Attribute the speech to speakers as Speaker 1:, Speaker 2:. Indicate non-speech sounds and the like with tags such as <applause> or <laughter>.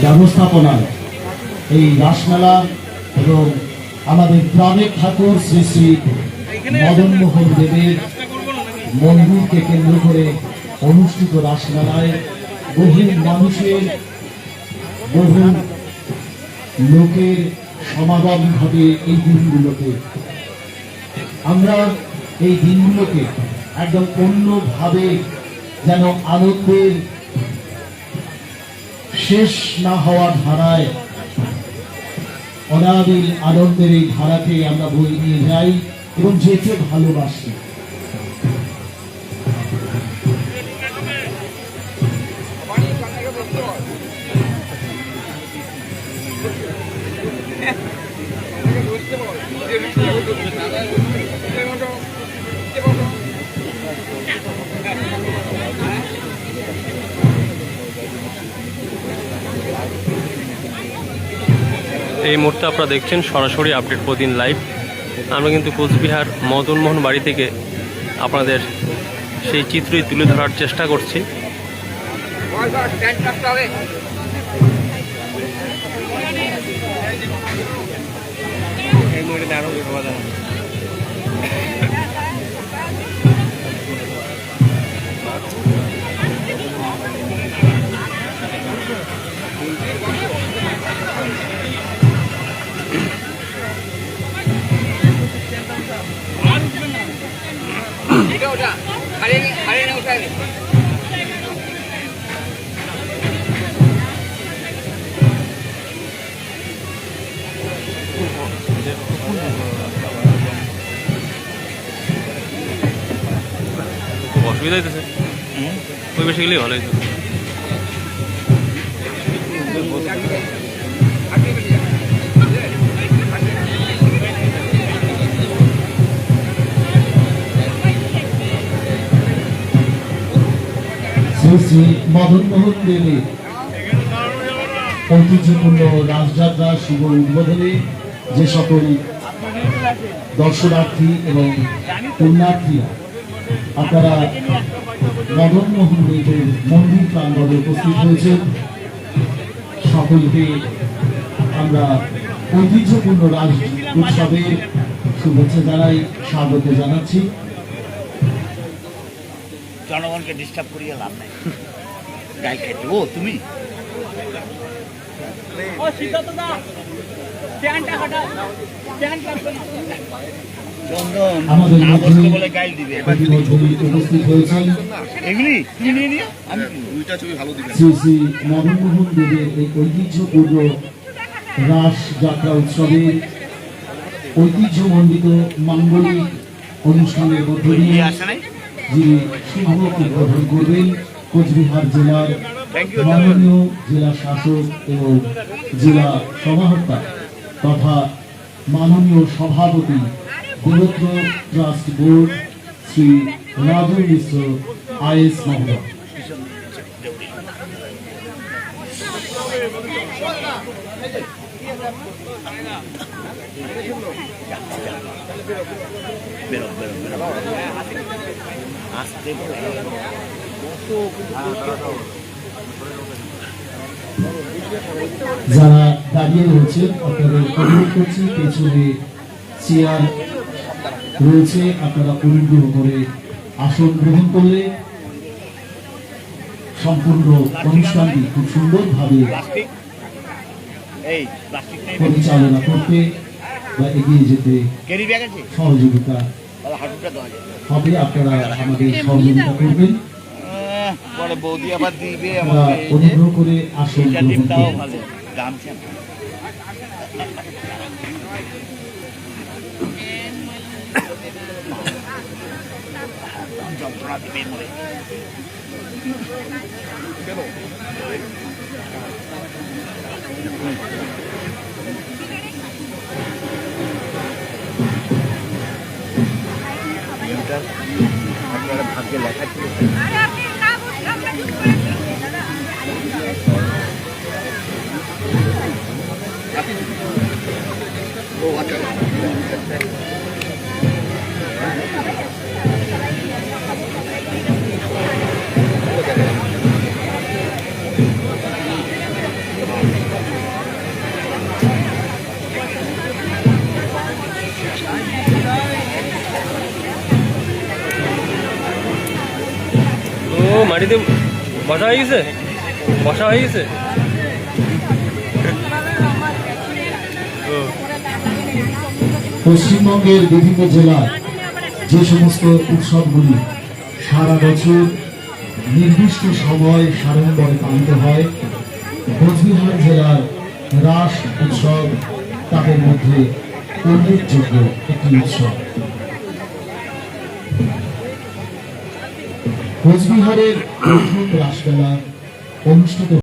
Speaker 1: ব্যবস্থাপনায় এই রাসমেলা এবং আমাদের গ্রামের ঠাকুর শ্রী শ্রী মদন মোহন দেবের মন্দিরকে কেন্দ্র করে অনুষ্ঠিত রাসমেলায় বহু মানুষের, বহু লোকের সমাগম ঘটে এই দিনগুলোতে। আমরা এই দিনগুলোকে একদম অন্যভাবে যেন আনন্দের শেষ না হওয়া ধারায় অনাবিল আনন্দের এই ধারাকে আমরা বই নিয়ে যাই এবং যেতে ভালোবাসি।
Speaker 2: এই মুহূর্তে আপনারা দেখছেন সরাসরি আপডেট প্রতিদিন লাইভ। আমরা কিন্তু কোচবিহার মদনমোহন বাড়ি থেকে আপনাদের সেই চিত্রই তুলে ধরার চেষ্টা করছি। খুব অসুবিধা হইতেছে। ওই বেশি গেলেই ভালো হইতো।
Speaker 1: শ্রী শ্রী মদন দেবের ঐতিহ্যপূর্ণ রাজযাত্রা শুভ উদ্বোধনে যে সকল দর্শনার্থী এবং পুণ্যার্থীরা, আপনারা মদন মোহন দেবের মন্দির প্রাঙ্গণে উপস্থিত হয়েছেন। সকলকে আমরা ঐতিহ্যপূর্ণ রাজ উৎসবে শুভেচ্ছা জানাই, স্বাগত জানাচ্ছি।
Speaker 3: জনগণকে ডিস্টার্ব করিয়ে লাভ নাই। গাই খেতে ও তুমি?
Speaker 1: মদনমোহন দেবের এই ঐতিহ্যপূর্ণ রাস যাত্রা উৎসবে ঐতিহ্যমণ্ডিত মাঙ্গলিক অনুষ্ঠানের মধ্য দিয়ে
Speaker 3: নিয়ে আসে নাই?
Speaker 1: যিনি শুভ উদ্বোধন করবেন কোচবিহার জেলার মাননীয় জেলা শাসক এবং জেলা সমাহর্তা তথা মাননীয় সভাপতি দেবত্র trust board Shri Raju Mishra IAS মহোদয়।
Speaker 3: বেরো বেরো বেরো আসতে
Speaker 1: যারা দাঁড়িয়ে রয়েছেন আপনাদের অনুরোধ করছি পেছনে চেয়ার রয়েছে আপনারা অনুগ্রহ করে আসন গ্রহণ করলে সম্পূর্ণ অনুষ্ঠানটি খুব সুন্দরভাবে
Speaker 3: প্লাস্টিক? নেই।
Speaker 1: পরিচালনা করতে বা এগিয়ে যেতে সহযোগিতা হবে আপনারা আমাদের সহযোগিতা করবেন।
Speaker 3: পরে বৌদি আবার দিবে আমাকে
Speaker 1: অনুগ্রহ করে আসন
Speaker 3: ভালো গামছা। যন্ত্রণা <laughs> দিবে মরে আপনারা ভাগ্যে লেখা ছিল। ও আচ্ছা।
Speaker 2: মাটিতে বসা হয়ে গেছে? বসা হয়ে গেছে?
Speaker 1: পশ্চিমবঙ্গের বিভিন্ন জেলার যে সমস্ত উৎসবগুলি সারা বছর নির্দিষ্ট সময় সাড়ম্বরে পালিত হয়, কোচবিহার জেলার রাস উৎসব তাদের মধ্যে উল্লেখযোগ্য একটি উৎসব। কোচবিহারের রাসমেলা অনুষ্ঠিত